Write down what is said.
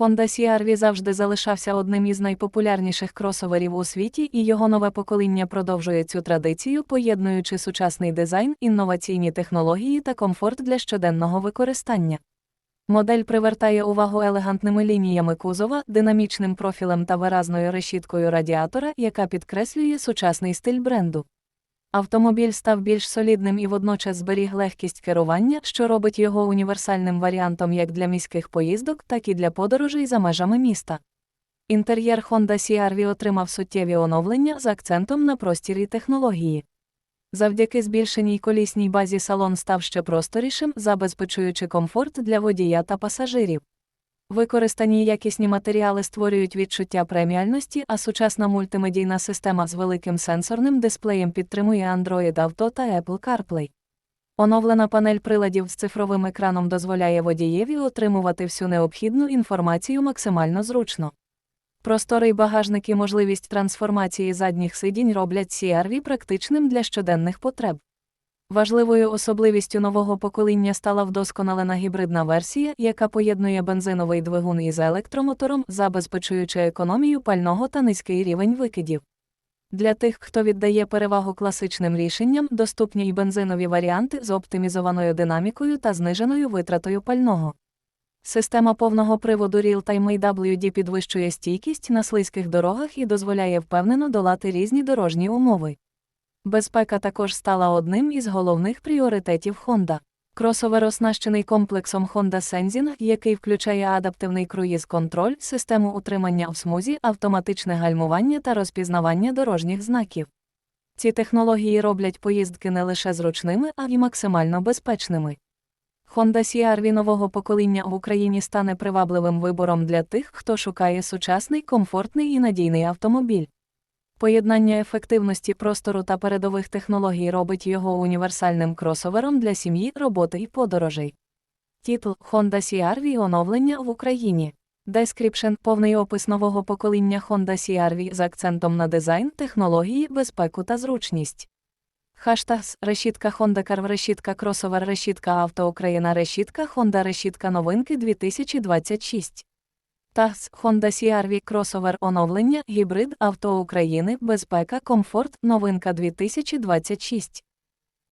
Honda CR-V завжди залишався одним із найпопулярніших кросоверів у світі, і його нове покоління продовжує цю традицію, поєднуючи сучасний дизайн, інноваційні технології та комфорт для щоденного використання. Модель привертає увагу елегантними лініями кузова, динамічним профілем та виразною решіткою радіатора, яка підкреслює сучасний стиль бренду. Автомобіль став більш солідним і водночас зберіг легкість керування, що робить його універсальним варіантом як для міських поїздок, так і для подорожей за межами міста. Інтер'єр Honda CR-V отримав суттєві оновлення з акцентом на простір і технології. Завдяки збільшеній колісній базі салон став ще просторішим, забезпечуючи комфорт для водія та пасажирів. Використані якісні матеріали створюють відчуття преміальності, а сучасна мультимедійна система з великим сенсорним дисплеєм підтримує Android Auto та Apple CarPlay. Оновлена панель приладів з цифровим екраном дозволяє водієві отримувати всю необхідну інформацію максимально зручно. Просторий багажник і можливість трансформації задніх сидінь роблять CR-V практичним для щоденних потреб. Важливою особливістю нового покоління стала вдосконалена гібридна версія, яка поєднує бензиновий двигун із електромотором, забезпечуючи економію пального та низький рівень викидів. Для тих, хто віддає перевагу класичним рішенням, доступні й бензинові варіанти з оптимізованою динамікою та зниженою витратою пального. Система повного приводу Real-Time AWD підвищує стійкість на слизьких дорогах і дозволяє впевнено долати різні дорожні умови. Безпека також стала одним із головних пріоритетів Honda. Кросовер оснащений комплексом Honda Sensing, який включає адаптивний круїз-контроль, систему утримання в смузі, автоматичне гальмування та розпізнавання дорожніх знаків. Ці технології роблять поїздки не лише зручними, а й максимально безпечними. Honda CR-V нового покоління в Україні стане привабливим вибором для тих, хто шукає сучасний, комфортний і надійний автомобіль. Поєднання ефективності простору та передових технологій робить його універсальним кросовером для сім'ї, роботи і подорожей. Титл Honda CR-V оновлення в Україні. Description – повний опис нового покоління Honda CR-V з акцентом на дизайн, технології, безпеку та зручність. Хаштагс решітка Honda Car решітка кросовер решітка авто Україна решітка Honda решітка новинки 2026. Тагс Honda CR-V кросовер оновлення, гібрид авто України, безпека, комфорт, новинка 2026.